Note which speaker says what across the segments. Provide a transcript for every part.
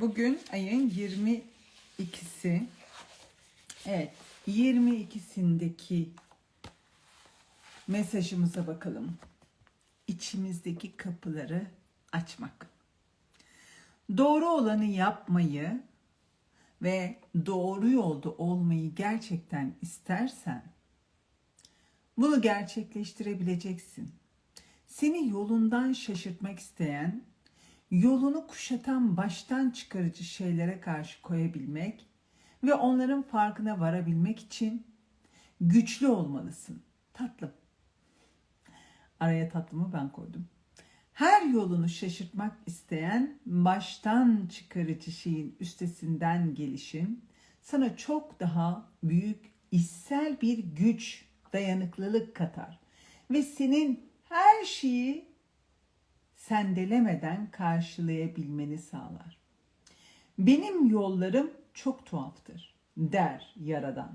Speaker 1: Bugün ayın 22'si. Evet, 22'sindeki mesajımıza bakalım. İçimizdeki kapıları açmak. Doğru olanı yapmayı ve doğru yolda olmayı gerçekten istersen bunu gerçekleştirebileceksin. Seni yolundan şaşırtmak isteyen, yolunu kuşatan baştan çıkarıcı şeylere karşı koyabilmek ve onların farkına varabilmek için güçlü olmalısın. Tatlım. Araya tatlımı ben koydum. Her yolunu şaşırtmak isteyen baştan çıkarıcı şeyin üstesinden gelişin sana çok daha büyük içsel bir güç, dayanıklılık katar ve senin her şeyi sendelemeden karşılayabilmeni sağlar. Benim yollarım çok tuhaftır der yaradan.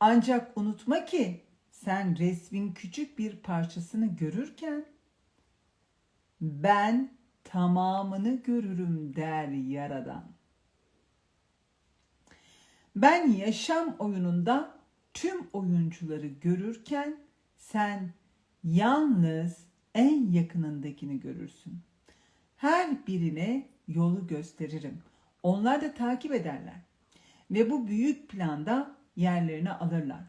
Speaker 1: Ancak unutma ki sen resmin küçük bir parçasını görürken ben tamamını görürüm der yaradan. Ben yaşam oyununda tüm oyuncuları görürken sen yalnız en yakınındakini görürsün. Her birine yolu gösteririm. Onlar da takip ederler. Ve bu büyük planda yerlerini alırlar.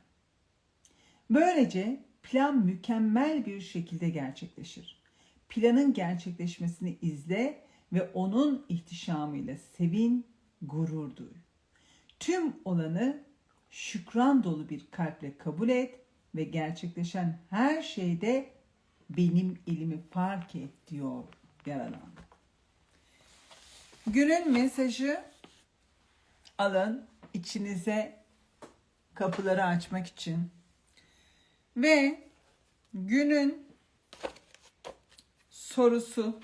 Speaker 1: Böylece plan mükemmel bir şekilde gerçekleşir. Planın gerçekleşmesini izle ve onun ihtişamıyla sevin, gurur duy. Tüm olanı şükran dolu bir kalple kabul et ve gerçekleşen her şeyde benim elimi fark et diyor Yaradan. Günün mesajı alın içinize kapıları açmak için. Ve günün sorusu.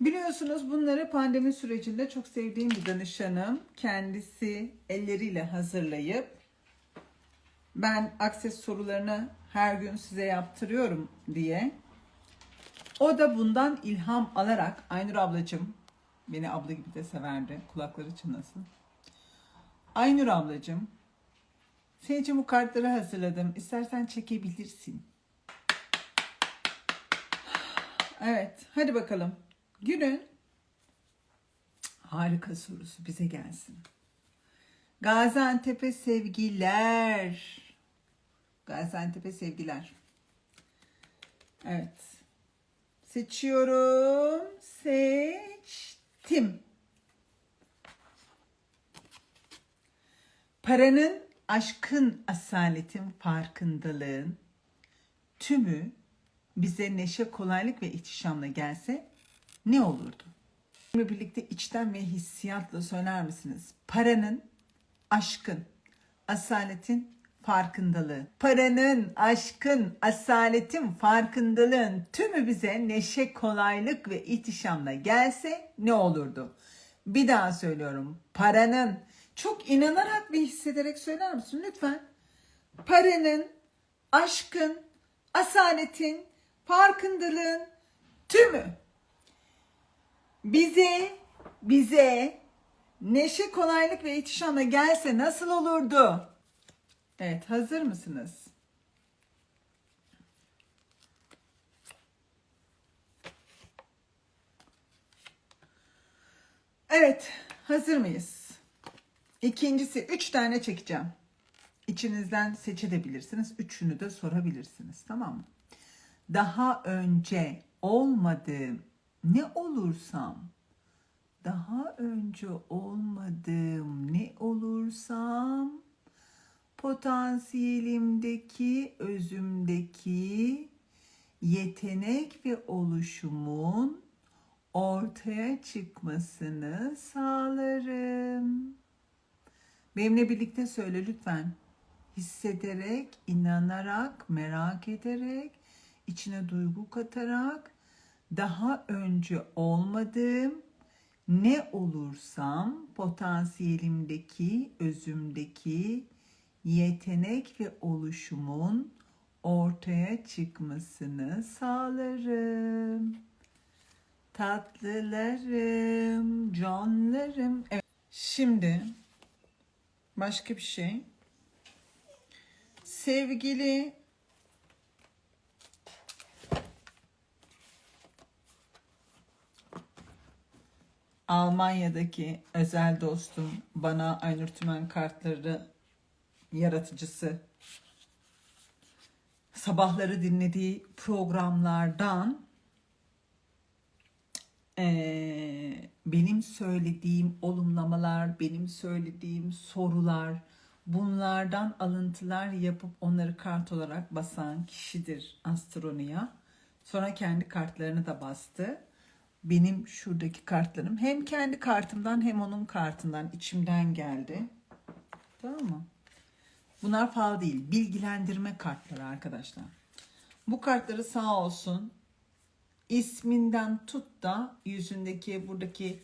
Speaker 1: Biliyorsunuz bunları pandemi sürecinde çok sevdiğim bir danışanım. Kendisi elleriyle hazırlayıp ben akses sorularını her gün size yaptırıyorum diye. O da bundan ilham alarak Aynur ablacığım beni abla gibi de severdi kulakları çınlasın. Aynur ablacığım senin için bu kartları hazırladım. İstersen çekebilirsin. Evet hadi bakalım. Günün harika sorusu bize gelsin. Gaziantep'e sevgiler. Gaziantep'e sevgiler. Evet. Seçiyorum. Seçtim. Paranın, aşkın, asaletin, farkındalığın tümü bize neşe, kolaylık ve ihtişamla gelse ne olurdu? Benimle birlikte içten ve hissiyatla söyler misiniz? Paranın, aşkın, asaletin farkındalığı. Paranın, aşkın, asaletin, farkındalığın tümü bize neşe, kolaylık ve ihtişamla gelse ne olurdu? Bir daha söylüyorum. Paranın, çok inanarak ve hissederek söyler misin lütfen? Paranın, aşkın, asaletin, farkındalığın tümü bize bize neşe, kolaylık ve ihtişamla gelse nasıl olurdu? Evet, hazır mısınız? Evet, hazır mıyız? İkincisi, üç tane çekeceğim. İçinizden seçebilirsiniz. Üçünü de sorabilirsiniz. Tamam mı? Daha önce olmadığım ne olursam, daha önce olmadığım ne olursam, potansiyelimdeki, özümdeki yetenek ve oluşumun ortaya çıkmasını sağlarım. Benimle birlikte söyle lütfen. Hissederek, inanarak, merak ederek, içine duygu katarak daha önce olmadığım ne olursam potansiyelimdeki, özümdeki yetenek ve oluşumun ortaya çıkmasını sağlarım. Tatlılarım, canlarım. Evet. Şimdi başka bir şey. Sevgili Almanya'daki özel dostum bana Aynur Tümen kartları yaratıcısı sabahları dinlediği programlardan eee, benim söylediğim olumlamalar, benim söylediğim sorular, bunlardan alıntılar yapıp onları kart olarak basan kişidir Astronoya. Sonra kendi kartlarını da bastı. Benim şuradaki kartlarım hem kendi kartımdan hem onun kartından içimden geldi. Tamam mı? Bunlar fal değil, bilgilendirme kartları arkadaşlar. Bu kartları sağ olsun isminden tut da yüzündeki buradaki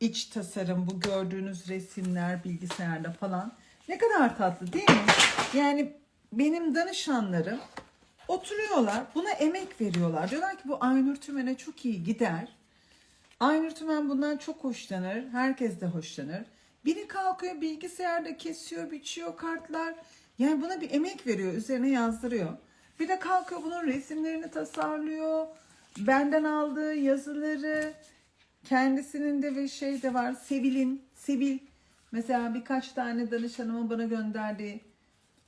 Speaker 1: iç tasarım, bu gördüğünüz resimler bilgisayarda falan ne kadar tatlı değil mi? Yani benim danışanlarım oturuyorlar, buna emek veriyorlar. Diyorlar ki bu Aynur Tümen'e çok iyi gider. Aynur Tümen bundan çok hoşlanır. Herkes de hoşlanır. Biri kalkıyor bilgisayarda kesiyor, biçiyor kartlar. Yani buna bir emek veriyor, üzerine yazdırıyor. Bir de kalkıyor bunun resimlerini tasarlıyor. Benden aldığı yazıları, kendisinin de ve şey de var. Sevil'in, Sevil. Mesela birkaç tane danışanımın bana gönderdiği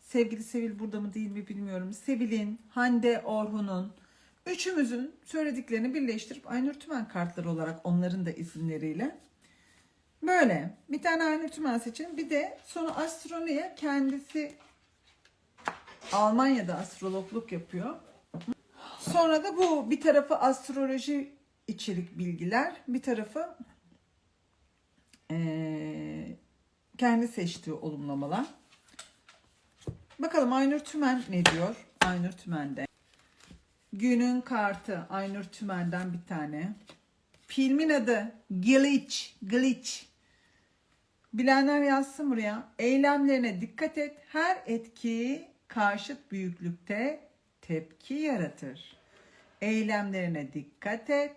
Speaker 1: sevgili Sevil burada mı değil mi bilmiyorum. Sevil'in, Hande Orhun'un, üçümüzün söylediklerini birleştirip Aynur Tümen kartları olarak onların da isimleriyle Böyle. Bir tane Tümen seçin. Bir de sonra astronomiye kendisi Almanya'da astrologluk yapıyor. Sonra da bu bir tarafı astroloji içerik bilgiler, bir tarafı eee, kendi seçtiği olumlamalar. Bakalım Aynur Tümen ne diyor? Aynur Tümen'de. Günün kartı Aynur Tümen'den bir tane. Filmin adı Glitch. Glitch. Bilenler yazsın buraya. Eylemlerine dikkat et. Her etki karşıt büyüklükte tepki yaratır. Eylemlerine dikkat et.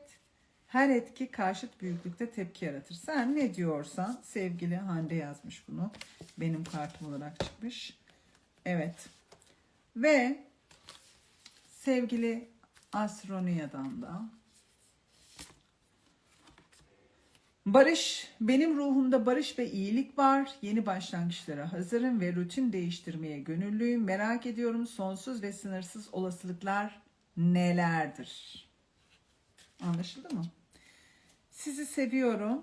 Speaker 1: Her etki karşıt büyüklükte tepki yaratır. Sen ne diyorsan sevgili Hande yazmış bunu. Benim kartım olarak çıkmış. Evet. Ve sevgili Astroniya'dan da Barış, benim ruhumda barış ve iyilik var. Yeni başlangıçlara hazırım ve rutin değiştirmeye gönüllüyüm. Merak ediyorum sonsuz ve sınırsız olasılıklar nelerdir? Anlaşıldı mı? Sizi seviyorum.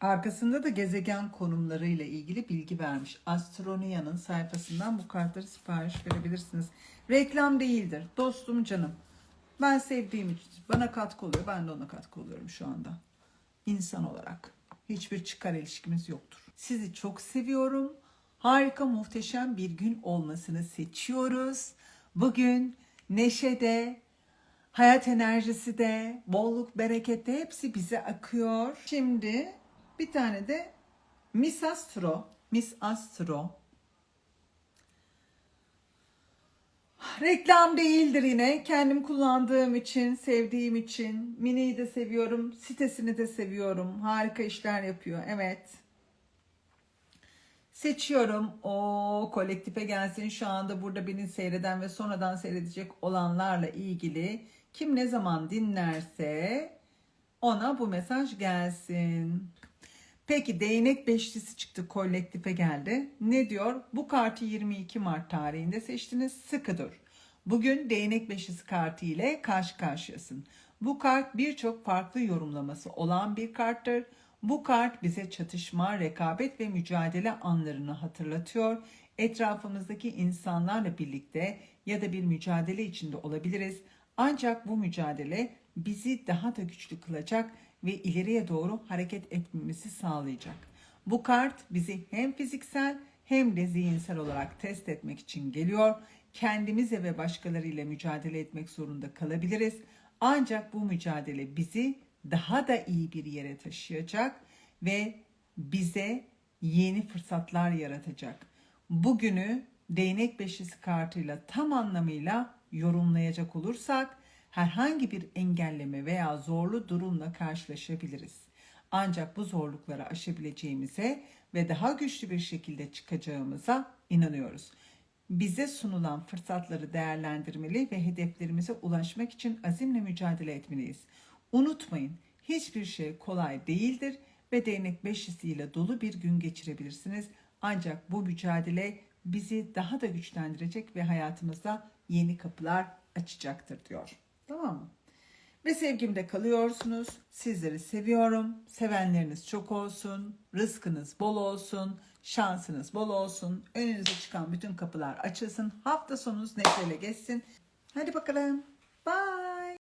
Speaker 1: Arkasında da gezegen konumlarıyla ilgili bilgi vermiş. Astroniya'nın sayfasından bu kartları sipariş verebilirsiniz. Reklam değildir. Dostum canım. Ben sevdiğim için bana katkı oluyor. Ben de ona katkı oluyorum şu anda. İnsan olarak. Hiçbir çıkar ilişkimiz yoktur. Sizi çok seviyorum. Harika, muhteşem bir gün olmasını seçiyoruz. Bugün neşede, hayat enerjisi de, bolluk, bereket de hepsi bize akıyor. Şimdi bir tane de Miss Astro, Miss Astro Reklam değildir yine. Kendim kullandığım için, sevdiğim için. Mini'yi de seviyorum. Sitesini de seviyorum. Harika işler yapıyor. Evet. Seçiyorum. O kolektife gelsin. Şu anda burada beni seyreden ve sonradan seyredecek olanlarla ilgili kim ne zaman dinlerse ona bu mesaj gelsin. Peki değnek beşlisi çıktı kolektife geldi. Ne diyor? Bu kartı 22 Mart tarihinde seçtiniz. Sıkı dur. Bugün değnek beşlisi kartı ile karşı karşıyasın. Bu kart birçok farklı yorumlaması olan bir karttır. Bu kart bize çatışma, rekabet ve mücadele anlarını hatırlatıyor. Etrafımızdaki insanlarla birlikte ya da bir mücadele içinde olabiliriz. Ancak bu mücadele bizi daha da güçlü kılacak ve ileriye doğru hareket etmemizi sağlayacak. Bu kart bizi hem fiziksel hem de zihinsel olarak test etmek için geliyor. Kendimize ve başkalarıyla mücadele etmek zorunda kalabiliriz. Ancak bu mücadele bizi daha da iyi bir yere taşıyacak ve bize yeni fırsatlar yaratacak. Bugünü değnek beşlisi kartıyla tam anlamıyla yorumlayacak olursak herhangi bir engelleme veya zorlu durumla karşılaşabiliriz. Ancak bu zorlukları aşabileceğimize ve daha güçlü bir şekilde çıkacağımıza inanıyoruz. Bize sunulan fırsatları değerlendirmeli ve hedeflerimize ulaşmak için azimle mücadele etmeliyiz. Unutmayın, hiçbir şey kolay değildir ve değnek beşlisiyle dolu bir gün geçirebilirsiniz. Ancak bu mücadele bizi daha da güçlendirecek ve hayatımızda yeni kapılar açacaktır diyor. Tamam mı? Ve sevgimde kalıyorsunuz. Sizleri seviyorum. Sevenleriniz çok olsun. Rızkınız bol olsun. Şansınız bol olsun. Önünüze çıkan bütün kapılar açılsın. Hafta sonunuz neşeyle geçsin. Hadi bakalım. Bye.